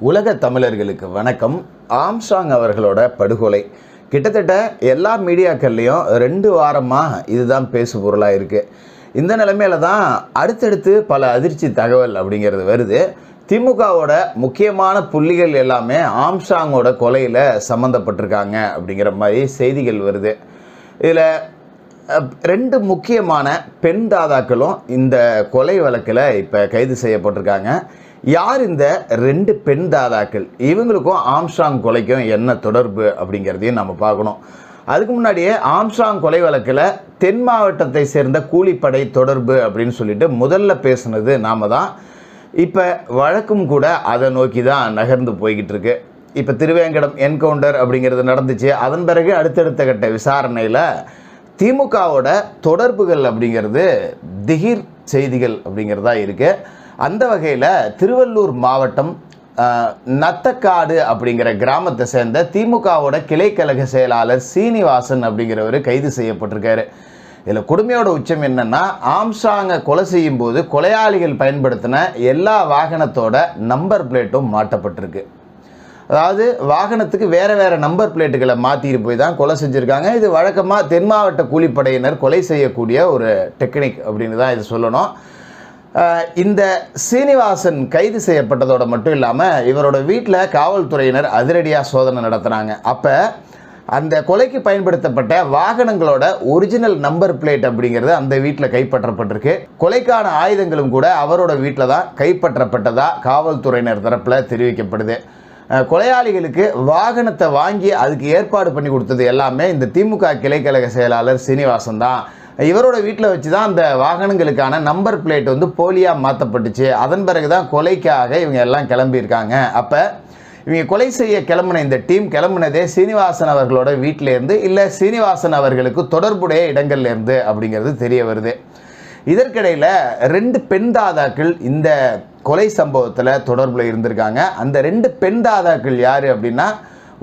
உலக தமிழர்களுக்கு வணக்கம். ஆம்ஸ்ட்ராங் அவர்களோட படுகொலை. கிட்டத்தட்ட எல்லா மீடியாக்கள்லேயும் ரெண்டு வாரமாக இதுதான் பேசு பொருளாக இருக்குது இந்த நிலைமையில தான் அடுத்தடுத்து பல அதிர்ச்சி தகவல் அப்படிங்கிறது வருது. திமுகவோட முக்கியமான புள்ளிகள் எல்லாமே ஆம்ஸ்ட்ராங்கோட கொலையில் சம்மந்தப்பட்டிருக்காங்க அப்படிங்கிற மாதிரி செய்திகள் வருது. இதில் ரெண்டு முக்கியமான பெண் தாதாக்களும் இந்த கொலை வழக்கில் இப்போ கைது செய்யப்பட்டிருக்காங்க. யார் இந்த ரெண்டு பெண் தாதாக்கள்? இவங்களுக்கும் ஆம்ஸ்ட்ராங் கொலைக்கும் என்ன தொடர்பு அப்படிங்கிறதையும் நம்ம பார்க்கணும். அதுக்கு முன்னாடியே ஆம்ஸ்ட்ராங் கொலை வழக்கில் தென் மாவட்டத்தை சேர்ந்த கூலிப்படை தொடர்பு அப்படின்னு சொல்லிட்டு முதல்ல பேசுனது நாம தான். இப்போ வழக்கும் கூட அதை நோக்கி தான் நகர்ந்து போய்கிட்டு இருக்கு. இப்போ திருவேங்கடம் என்கவுண்டர் அப்படிங்கிறது நடந்துச்சு. அதன் பிறகு அடுத்தடுத்த கட்ட விசாரணையில் திமுகவோட தொடர்புகள் அப்படிங்கிறது திகிர் செய்திகள் அப்படிங்கிறதா இருக்குது அந்த வகையில் திருவள்ளூர் மாவட்டம் நத்தக்காடு அப்படிங்கிற கிராமத்தை சேர்ந்த திமுகவோட கிளைக்கழக செயலாளர் சீனிவாசன் அப்படிங்கிறவர் கைது செய்யப்பட்டிருக்காரு. இதில் கொடுமையோட உச்சம் என்னன்னா ஆம்சாங்கை கொலை செய்யும் போது கொலையாளிகள் பயன்படுத்தின எல்லா வாகனத்தோட நம்பர் பிளேட்டும் மாட்டப்பட்டிருக்கு. அதாவது வாகனத்துக்கு வேறு வேறு நம்பர் பிளேட்டுகளை மாற்றிட்டு போய் தான் கொலை செஞ்சுருக்காங்க. இது வழக்கமாக தென் மாவட்ட கூலிப்படையினர் கொலை செய்யக்கூடிய ஒரு டெக்னிக் அப்படின்னு தான் இது சொல்லணும். இந்த சீனிவாசன் கைது செய்யப்பட்டதோடு மட்டும் இல்லாமல் இவரோட வீட்டில் காவல்துறையினர் அதிரடியாக சோதனை நடத்துகிறாங்க அப்போ அந்த கொலைக்கு பயன்படுத்தப்பட்ட வாகனங்களோட ஒரிஜினல் நம்பர் பிளேட் அப்படிங்கிறது அந்த வீட்டில் கைப்பற்றப்பட்டிருக்கு. கொலைக்கான ஆயுதங்களும் கூட அவரோட வீட்டில் தான் கைப்பற்றப்பட்டதாக காவல்துறையினர் தரப்பில் தெரிவிக்கப்படுது. கொலையாளிகளுக்கு வாகனத்தை வாங்கி அதுக்கு ஏற்பாடு பண்ணி கொடுத்தது எல்லாமே இந்த திமுக கிளைக்கழக செயலாளர் சீனிவாசன் தான். இவரோட வீட்டில் வச்சு தான் அந்த வாகனங்களுக்கான நம்பர் பிளேட் வந்து போலியாக மாற்றப்பட்டுச்சு அதன் பிறகு தான் கொலைக்காக இவங்க எல்லாம் கிளம்பியிருக்காங்க. அப்போ இவங்க கொலை செய்ய கிளம்புன இந்த டீம் கிளம்புனதே சீனிவாசன் அவர்களோட வீட்டிலேருந்து இல்லை சீனிவாசன் அவர்களுக்கு தொடர்புடைய இடங்கள்லேருந்து அப்படிங்கிறது தெரிய வருது. இதற்கிடையில் ரெண்டு பெண் தாதாக்கள் இந்த கொலை சம்பவத்தில் தொடர்பில் இருந்திருக்காங்க. அந்த ரெண்டு பெண் தாதாக்கள் யார் அப்படின்னா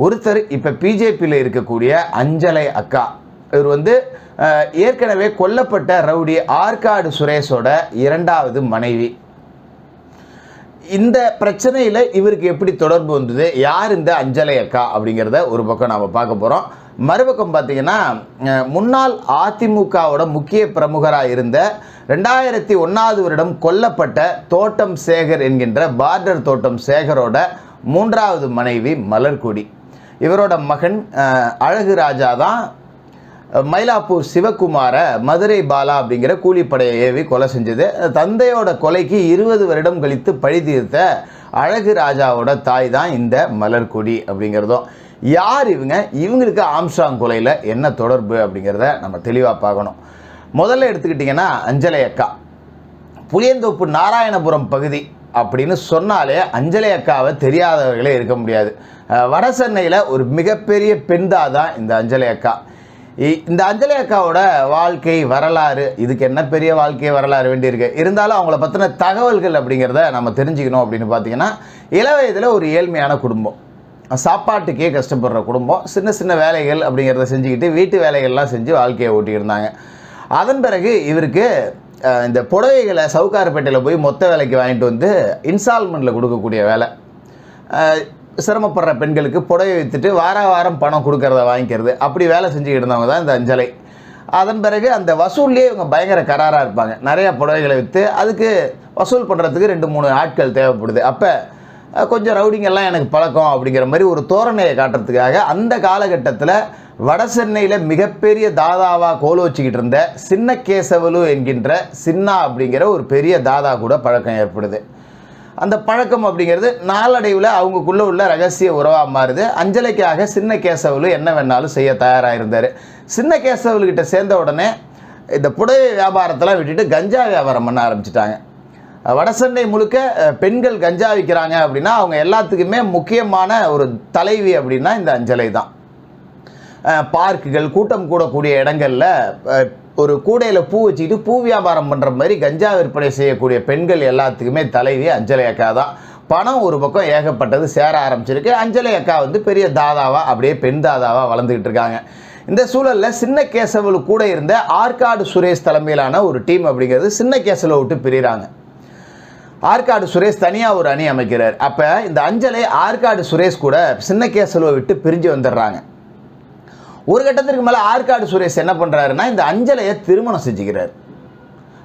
ஒருத்தர் இப்போ பிஜேபியில் இருக்கக்கூடிய அஞ்சலை அக்கா. இவர் வந்து ஏற்கனவே கொல்லப்பட்ட ரவுடி ஆற்காடு சுரேஷோட இரண்டாவது மனைவி. இந்த பிரச்சனையில் இவருக்கு எப்படி தொடர்பு வந்தது? யார் இந்த அஞ்சலை அக்கா அப்படிங்கிறத ஒரு பக்கம் நாம் பார்க்க போகிறோம் மறுபக்கம் பார்த்தீங்கன்னா முன்னாள் அதிமுகவோட முக்கிய பிரமுகராக இருந்த ரெண்டாயிரத்தி ஒன்றாவது வருடம் கொல்லப்பட்ட தோட்டம் சேகர் என்கின்ற பார்டர் தோட்டம் சேகரோட மூன்றாவது மனைவி மலர்கொடி. இவரோட மகன் அழகு ராஜா தான் மயிலாப்பூர் சிவகுமார மதுரை பாலா அப்படிங்கிற கூலிப்படையை ஏவி கொலை செஞ்சது. தந்தையோட கொலைக்கு இருபது வருடம் கழித்து பழி தீர்த்த அழகு ராஜாவோட தாய் தான் இந்த மலர்கொடி அப்படிங்கிறதும். யார் இவங்க? இவங்களுக்கு ஆம்ஸ்ட்ராங் கொலையில் என்ன தொடர்பு அப்படிங்கிறத நம்ம தெளிவாக பார்க்கணும். முதல்ல எடுத்துக்கிட்டிங்கன்னா அஞ்சலை அக்கா புளியந்தோப்பு நாராயணபுரம் பகுதி அப்படின்னு சொன்னாலே அஞ்சலை அக்காவை தெரியாதவர்களே இருக்க முடியாது. வட சென்னையில் ஒரு மிகப்பெரிய பெண்தா தான் இந்த அஞ்சலை அக்கா இந்த அஞ்சலி அக்காவோட வாழ்க்கை வரலாறு இதுக்கு என்ன பெரிய வாழ்க்கை வரலாறு வேண்டியிருக்கு? இருந்தாலும் அவங்கள பற்றின தகவல்கள் அப்படிங்கிறத நம்ம தெரிஞ்சுக்கணும் அப்படின்னு பார்த்தீங்கன்னா இளவயதில் ஒரு ஏழ்மையான குடும்பம். சாப்பாட்டுக்கே கஷ்டப்படுற குடும்பம். சின்ன சின்ன வேலைகள் அப்படிங்கிறத செஞ்சுக்கிட்டு வீட்டு வேலைகள்லாம் செஞ்சு வாழ்க்கையை ஓட்டியிருந்தாங்க. அதன் பிறகு இவருக்கு இந்த புடவைகளை சவுக்காரப்பேட்டையில் போய் மொத்த வேலைக்கு வாங்கிட்டு வந்து இன்ஸ்டால்மெண்ட்டில் கொடுக்கக்கூடிய வேலை. சிரமப்படுற பெண்களுக்கு புடவை விற்றுட்டு வார வாரம் பணம் கொடுக்கறத வாங்கிக்கிறது. அப்படி வேலை செஞ்சுக்கிட்டு இருந்தவங்க தான் இந்த அஞ்சலை. அதன் பிறகு அந்த வசூல்லேயே இவங்க பயங்கர கராராக இருப்பாங்க. நிறையா புடவைகளை விற்று அதுக்கு வசூல் பண்ணுறதுக்கு ரெண்டு மூணு ஆட்கள் தேவைப்படுது. அப்போ கொஞ்சம் ரவுடிங்கெல்லாம் எனக்கு பழக்கம் அப்படிங்கிற மாதிரி ஒரு தோரணையை காட்டுறதுக்காக அந்த காலகட்டத்தில் வட சென்னையில் மிகப்பெரிய தாதாவாக கோல் வச்சுக்கிட்டு இருந்த சின்ன கேசவலு என்கின்ற சின்னா அப்படிங்கிற ஒரு பெரிய தாதா கூட பழக்கம் ஏற்படுது. அந்த பழக்கம் அப்படிங்கிறது நாளடைவில் அவங்களுக்குள்ளே உள்ள ரகசிய உறவாக மாறுது. அஞ்சலிக்காக சின்ன கேசவலு என்ன வேணாலும் செய்ய தயாராக இருந்தார் சின்ன கேசவலுக்கிட்ட சேர்ந்த உடனே இந்த புடவை வியாபாரத்தெல்லாம் விட்டுட்டு கஞ்சா வியாபாரம் பண்ண ஆரம்பிச்சிட்டாங்க. வடசென்னை முழுக்க பெண்கள் கஞ்சா விற்கிறாங்க அப்படின்னா அவங்க எல்லாத்துக்குமே முக்கியமான ஒரு தலைவி அப்படின்னா இந்த அஞ்சலை தான். பார்க்குகள் கூட்டம் கூடக்கூடிய இடங்களில் ஒரு கூடையில் பூ வச்சுக்கிட்டு பூ வியாபாரம் பண்ணுற மாதிரி கஞ்சா விற்பனை செய்யக்கூடிய பெண்கள் எல்லாத்துக்குமே தலைவி அஞ்சலி அக்கா தான். பணம் ஒரு பக்கம் ஏகப்பட்டது சேர ஆரம்பிச்சிருக்கு. அஞ்சலி அக்கா வந்து பெரிய தாதாவாக அப்படியே பெண் தாதாவாக வளர்ந்துக்கிட்டு இருக்காங்க. இந்த சூழலில் சின்ன கேசவலு கூட இருந்த ஆற்காடு சுரேஷ் தலைமையிலான ஒரு டீம் அப்படிங்கிறது சின்ன கேசவலை விட்டு பிரிகிறாங்க ஆற்காடு சுரேஷ் தனியாக ஒரு அணி அமைக்கிறார். அப்போ இந்த அஞ்சலை ஆற்காடு சுரேஷ் கூட சின்ன கேசலுவை விட்டு பிரிஞ்சு வந்துடுறாங்க. ஒரு கட்டத்திற்கு மேலே ஆற்காடு சுரேஷ் என்ன பண்ணுறாருன்னா இந்த அஞ்சலையை திருமணம் செஞ்சுக்கிறார்.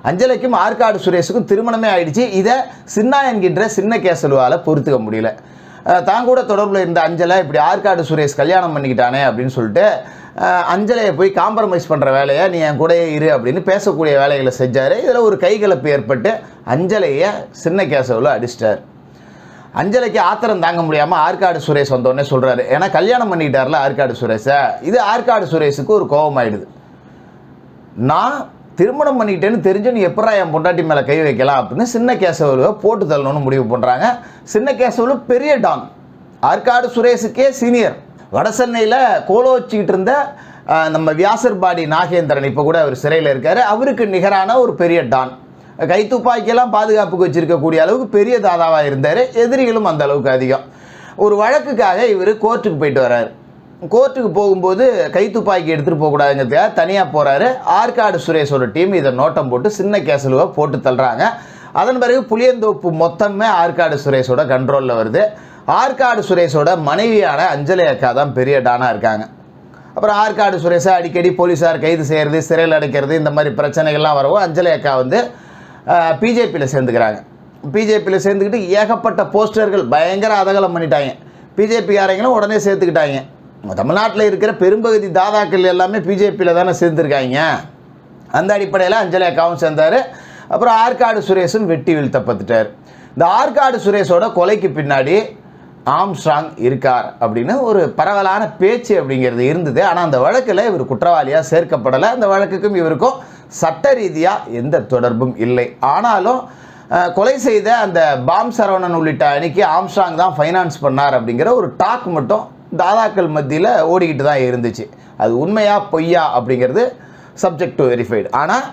அஞ்சலைக்கும் ஆற்காடு சுரேஷுக்கும் திருமணமே ஆயிடுச்சு. இதை சின்னா என்கின்ற சின்ன கேசலுவால் பொறுத்துக்க முடியல. தான் கூட தொடர்பில் இருந்த அஞ்சலை இப்படி ஆற்காடு சுரேஷ் கல்யாணம் பண்ணிக்கிட்டானே அப்படின்னு சொல்லிட்டு அஞ்சலையை போய் காம்ப்ரமைஸ் பண்ணுற வேலையை நீ என் கூடயே இரு அப்படின்னு பேசக்கூடிய வேலைகளை செஞ்சார். இதில் ஒரு கைகலப்பு ஏற்பட்டு அஞ்சலையை சின்ன கேசவில் அடிச்சிட்டார். அஞ்சலைக்கு ஆத்திரம் தாங்க முடியாமல் ஆற்காடு சுரேஷ் வந்தோடனே சொல்கிறாரு ஏன்னா கல்யாணம் பண்ணிக்கிட்டார்ல ஆற்காடு சுரேஷை. இது ஆற்காடு சுரேஷுக்கு ஒரு கோபமாயிடுது. நான் திருமணம் பண்ணிக்கிட்டேன்னு தெரிஞ்சு நீ எப்படா என் பொண்டாட்டி மேலே கை வைக்கலாம் அப்படின்னு சின்ன கேசவலுவை போட்டு தள்ளணும்னு முடிவு பண்ணுறாங்க சின்ன கேசவலு பெரிய டான். ஆற்காடு சுரேஷுக்கே சீனியர் வட சென்னையில் கோலோ வச்சுக்கிட்டு இருந்த நம்ம வியாசர்பாடி நாகேந்திரன் இப்போ கூட அவர் சிறையில் இருக்கார். அவருக்கு நிகரான ஒரு பெரிய டான். கைத்துப்பாக்கியெல்லாம் பாதுகாப்புக்கு வச்சிருக்கக்கூடிய அளவுக்கு பெரிய தாதாவாக இருந்தார். எதிரிகளும் அந்த அளவுக்கு அதிகம். ஒரு வழக்குக்காக இவர் கோர்ட்டுக்கு போயிட்டு வர்றாரு கோர்ட்டுக்கு போகும்போது கைத்துப்பாக்கி எடுத்துகிட்டு போகக்கூடாதுங்கிறதுக்காக தனியாக போகிறாரு ஆற்காடு சுரேஷோட டீம் இதை நோட்டம் போட்டு சின்ன கேசலுவை போட்டு தள்ளுறாங்க. அதன் பிறகு புளியந்தோப்பு மொத்தமே ஆற்காடு சுரேஷோட கண்ட்ரோலில் வருது. ஆற்காடு சுரேஷோட மனைவியான அஞ்சலி அக்கா தான் பெரிய டானாக இருக்காங்க. அப்புறம் ஆற்காடு சுரேஷை அடிக்கடி போலீஸார் கைது செய்கிறது சிறையில் அடைக்கிறது இந்த மாதிரி பிரச்சனைகள்லாம் வரவும் அஞ்சலி அக்கா வந்து பிஜேபியில் சேர்ந்துக்கிறாங்க. பிஜேபியில் சேர்ந்துக்கிட்டு ஏகப்பட்ட போஸ்டர்கள் பயங்கர அதகலம் பண்ணிட்டாங்க. பிஜேபிக்காரங்களும் உடனே சேர்த்துக்கிட்டாங்க. தமிழ்நாட்டில் இருக்கிற பெரும்பகுதி தாதாக்கள் எல்லாமே பிஜேபியில் தானே சேர்ந்துருக்காங்க. அந்த அடிப்படையில் அஞ்சலி அக்காவும் சேர்ந்தார். அப்புறம் ஆற்காடு சுரேஷும் வெட்டி வீழ்த்தப்பட்டுட்டார். இந்த ஆற்காடு சுரேஷோட கொலைக்கு பின்னாடி ஆம்ஸ்ட்ராங் இருக்கார் அப்படின்னு ஒரு பரவலான பேச்சு அப்படிங்கிறது இருந்தது. ஆனால் அந்த வழக்கில் இவர் குற்றவாளியாக சேர்க்கப்படலை. அந்த வழக்குக்கும் இவருக்கும் சட்ட ரீதியாக எந்த தொடர்பும் இல்லை. ஆனாலும் கொலை செய்த அந்த பாம் சரவணன் உள்ளிட்ட அணிக்கு ஆம்ஸ்ட்ராங் தான் ஃபைனான்ஸ் பண்ணார் அப்படிங்கிற ஒரு டாக் மட்டும் தாதாக்கள் மத்தியில் ஓடிக்கிட்டு தான் இருந்துச்சு. அது உண்மையா பொய்யா அப்படிங்கிறது சப்ஜெக்ட் டு வெரிஃபைடு ஆனால்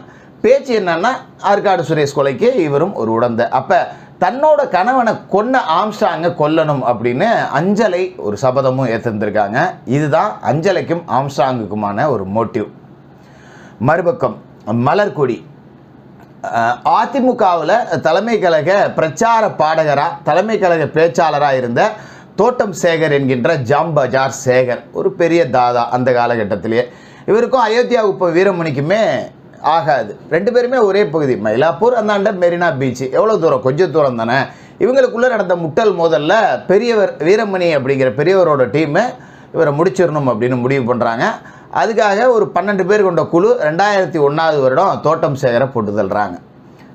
பேச்சு என்னன்னா ஆற்காடு சுரேஷ் கொலைக்கு இவரும் ஒரு உடந்த. அப்போ தன்னோட கணவனை கொன்ன ஆம்ஸ்டாங்கை கொல்லணும் அப்படின்னு அஞ்சலை ஒரு சபதமும் ஏற்றிருந்திருக்காங்க இதுதான் அஞ்சலைக்கும் ஆம்ஸ்டாங்குக்குமான ஒரு மோட்டிவ் மறுபக்கம் மலர்கொடி. அதிமுகவில் தலைமை கழக பிரச்சார பாடகராக தலைமை கழக பேச்சாளராக இருந்த தோட்டம் சேகர் என்கின்ற ஜாம் பஜார் சேகர் ஒரு பெரிய தாதா அந்த காலகட்டத்திலேயே. இவருக்கும் அயோத்தியா உப்ப வீரமணிக்குமே ஆகாது. ரெண்டு பேருமே ஒரே பகுதி. மயிலாப்பூர் அந்தாண்ட மெரினா பீச். எவ்வளோ தூரம்? கொஞ்சம் தூரம் தானே. இவங்களுக்குள்ளே நடந்த முட்டல் மோதல்ல பெரியவர் வீரமணி அப்படிங்கிற பெரியவரோட டீமு இவரை முடிச்சிடணும் அப்படின்னு முடிவு பண்ணுறாங்க அதுக்காக ஒரு பன்னெண்டு பேர் கொண்ட குழு ரெண்டாயிரத்தி ஒன்றாவது வருடம் தோட்டம் சேகரை போட்டு தள்ளுறாங்க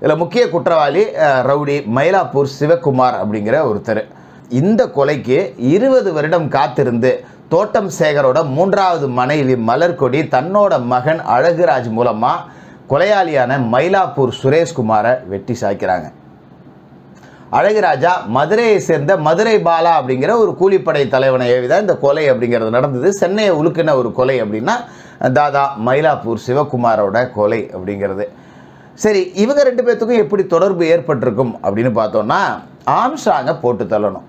இதில் முக்கிய குற்றவாளி ரவுடி மயிலாப்பூர் சிவகுமார் அப்படிங்கிற ஒருத்தர். இந்த கொலைக்கு இருபது வருடம் காத்திருந்து தோட்டம் சேகரோட மூன்றாவது மனைவி மலர்கொடி தன்னோட மகன் அழகுராஜ் மூலமாக கொலையாளியான மயிலாப்பூர் சுரேஷ்குமாரை வெட்டி சாய்க்கிறாங்க. அழகிராஜா மதுரையை சேர்ந்த மதுரை பாலா அப்படிங்கிற ஒரு கூலிப்படை தலைவனை ஏவிதான் இந்த கொலை அப்படிங்கிறது நடந்தது. சென்னையை உலுக்கின ஒரு கொலை அப்படின்னா தாதா மயிலாப்பூர் சிவகுமாரோட கொலை அப்படிங்கிறது. சரி இவங்க ரெண்டு பேர்த்துக்கும் எப்படி தொடர்பு ஏற்பட்டிருக்கும் அப்படின்னு பார்த்தோம்னா ஆம்ஸ்ட்ராங்கை போட்டு தள்ளணும்.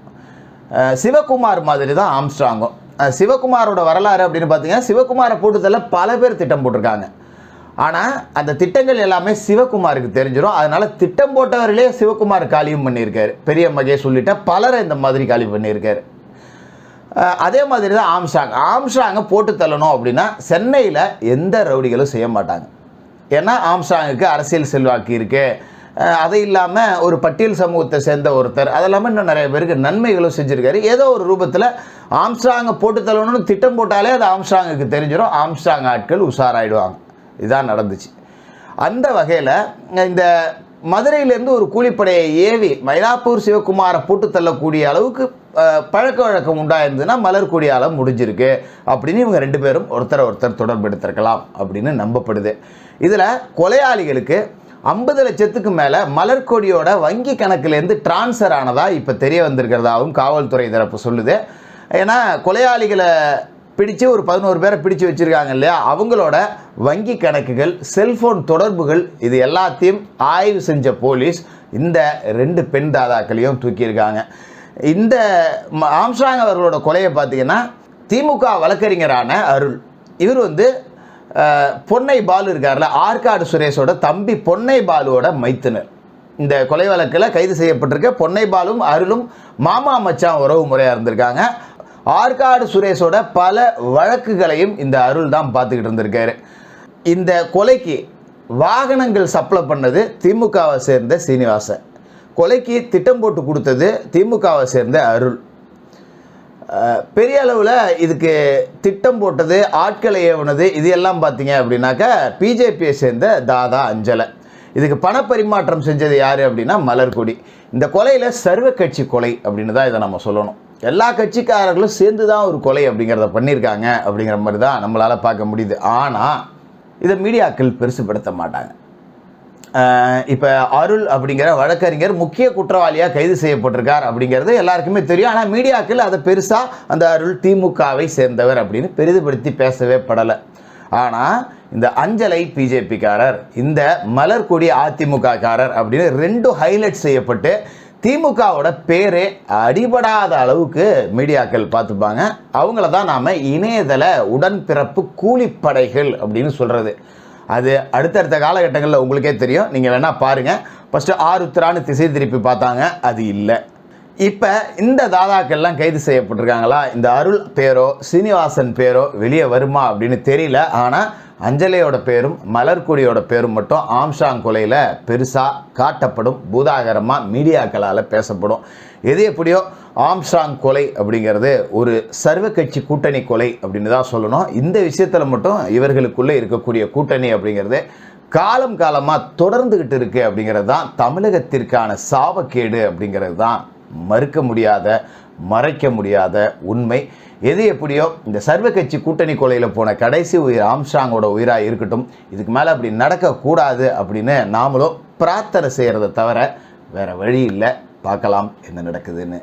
சிவகுமார் மாதிரி தான் ஆம்ஸ்ட்ராங்கும் சிவகுமாரோட வரலாறு அப்படின்னு பார்த்தீங்கன்னா சிவகுமாரை போட்டு தள்ள பல பேர் திட்டம் போட்டிருக்காங்க. ஆனால் அந்த திட்டங்கள் எல்லாமே சிவகுமாருக்கு தெரிஞ்சிடும் அதனால் திட்டம் போட்டவர்களே சிவகுமார் காலியும் பண்ணியிருக்காரு. பெரிய மகேஷ் உள்ளிட்ட பலரை இந்த மாதிரி காலி பண்ணியிருக்காரு. அதே மாதிரி தான் ஆம்ஸ்ட்ராங் ஆம்ஸ்ட்ராங்கை போட்டு தள்ளணும் அப்படின்னா சென்னையில் எந்த ரவுடிகளும் செய்ய மாட்டாங்க. ஏன்னா ஆம்ஸ்ட்ராங்குக்கு அரசியல் செல்வாக்கு இருக்குது அது இல்லாமல் ஒரு பட்டியல் சமூகத்தை சேர்ந்த ஒருத்தர் அது இல்லாமல் இன்னும் நிறைய பேருக்கு நன்மைகளும் செஞ்சுருக்காரு. ஏதோ ஒரு ரூபத்தில் ஆம்ஸ்ட்ராங்கை போட்டு தள்ளணும்னு திட்டம் போட்டாலே அது ஆம்ஸ்ட்ராங்குக்கு தெரிஞ்சிடும் ஆம்ஸ்ட்ராங் ஆட்கள் உஷாராயிடுவாங்க. இதுதான் நடந்துச்சு. அந்த வகையில் இந்த மதுரையிலேருந்து ஒரு கூலிப்படையை ஏவி மயிலாப்பூர் சிவகுமாரை போட்டு தள்ளக்கூடிய அளவுக்கு பழக்க வழக்கம் உண்டாயிருந்ததுன்னா மலர்கொடியால் முடிஞ்சிருக்கு அப்படின்னு இவங்க ரெண்டு பேரும் ஒருத்தரை ஒருத்தர் தொடர்பெடுத்திருக்கலாம் அப்படின்னு நம்பப்படுது. இதில் கொலையாளிகளுக்கு ஐம்பது லட்சத்துக்கு மேலே மலர்கொடியோட வங்கி கணக்கிலேருந்து டிரான்ஸ்ஃபர் ஆனதாக இப்போ தெரிய வந்திருக்கிறதாகவும் காவல்துறை தரப்பு சொல்லுது. ஏன்னா கொலையாளிகளை பிடிச்சு ஒரு பதினோரு பேரை பிடிச்சு வச்சுருக்காங்க இல்லையா? அவங்களோட வங்கி கணக்குகள் செல்ஃபோன் தொடர்புகள் இது எல்லாத்தையும் ஆய்வு செஞ்ச போலீஸ் இந்த ரெண்டு பெண் தாதாக்களையும் தூக்கியிருக்காங்க. இந்த ஆம்சாங் அவர்களோட கொலையை பார்த்தீங்கன்னா திமுக வழக்கறிஞரான அருள். இவர் வந்து பொன்னை பாலு இருக்கார்ல ஆற்காடு சுரேஷோட தம்பி பொன்னை பாலுவோட மைத்துனர். இந்த கொலை வழக்கில் கைது செய்யப்பட்டிருக்க பொன்னை பாலும் அருளும் மாமா மச்சான் உறவு முறையாக இருந்திருக்காங்க. ஆற்காடு சுரேஷோட பல வழக்குகளையும் இந்த அருள் தான் பார்த்துக்கிட்டு இருந்திருக்காரு. இந்த கொலைக்கு வாகனங்கள் சப்ளை பண்ணது திமுகவை சேர்ந்த சீனிவாசன். கொலைக்கு திட்டம் போட்டு கொடுத்தது திமுகவை சேர்ந்த அருள். பெரிய அளவில் இதுக்கு திட்டம் போட்டது ஆட்களை ஏவுனது இது எல்லாம் பார்த்தீங்க அப்படின்னாக்கா பிஜேபியை சேர்ந்த தாதா அஞ்சலை. இதுக்கு பணப்பரிமாற்றம் செஞ்சது யார் அப்படின்னா மலர்கொடி. இந்த கொலையில் சர்வ கட்சி கொலை அப்படின்னு தான் இதை நம்ம சொல்லணும். எல்லா கட்சிக்காரர்களும் சேர்ந்து தான் ஒரு கொலை அப்படிங்கிறத பண்ணியிருக்காங்க அப்படிங்கிற மாதிரி தான் நம்மளால் பார்க்க முடியுது. ஆனால் இதை மீடியாக்கள் பெருசுப்படுத்த மாட்டாங்க. இப்போ அருள் அப்படிங்கிற வழக்கறிஞர் முக்கிய குற்றவாளியாக கைது செய்யப்பட்டிருக்கார் அப்படிங்கிறது எல்லாருக்குமே தெரியும். ஆனால் மீடியாக்கள் அதை பெருசாக அந்த அருள் திமுகவை சேர்ந்தவர் அப்படின்னு பெரிதுபடுத்தி பேசவே படலை. ஆனால் இந்த அஞ்சலை பிஜேபிக்காரர் இந்த மலர்கொடி அதிமுக காரர் அப்படின்னு ரெண்டும் ஹைலைட் செய்யப்பட்டு திமுகவோட பேரே அடிபடாத அளவுக்கு மீடியாக்கள் பார்த்துப்பாங்க. அவங்கள தான் நாம் இணையதள உடன்பிறப்பு கூலிப்படைகள் அப்படின்னு சொல்கிறது அது அடுத்தடுத்த காலகட்டங்களில் உங்களுக்கே தெரியும். நீங்கள் வேணால் பாருங்கள் ஃபஸ்ட்டு ஆருத்ரான்னு திசை திருப்பி பார்த்தாங்க. அது இல்லை. இப்போ இந்த தாதாக்கள்லாம் கைது செய்யப்பட்டிருக்காங்களா? இந்த அருள் பேரோ சீனிவாசன் பேரோ வெளியே வருமா அப்படின்னு தெரியல. ஆனால் அஞ்சலியோட பேரும் மலர்கொடியோட பேரும் மட்டும் ஆம்ஷாங் கொலையில் பெருசாக காட்டப்படும் பூதாகரமாக மீடியாக்களால் பேசப்படும். எது எப்படியோ ஆம்ஸ்ட்ராங் கொலை அப்படிங்கிறது ஒரு சர்வ கட்சி கூட்டணி கொலை அப்படின்னு தான் சொல்லணும். இந்த விஷயத்தில் மட்டும் இவர்களுக்குள்ளே இருக்கக்கூடிய கூட்டணி அப்படிங்கிறது காலம் காலமாக தொடர்ந்துக்கிட்டு இருக்குது அப்படிங்கிறது தான் தமிழகத்திற்கான சாபக்கேடு அப்படிங்கிறது தான் மறுக்க முடியாத மறைக்க முடியாத உண்மை. எது எப்படியோ இந்த சர்வ கட்சி கூட்டணி கொலையில் போன கடைசி உயிர் ஆம்ஸ்டாங்கோட உயிராக இருக்கட்டும் இதுக்கு மேலே அப்படி நடக்கக்கூடாது அப்படின்னு நாமளும் பிரார்த்தனை செய்கிறத தவிர வேறு வழி இல்லை. பார்க்கலாம் என்ன நடக்குதுன்னு.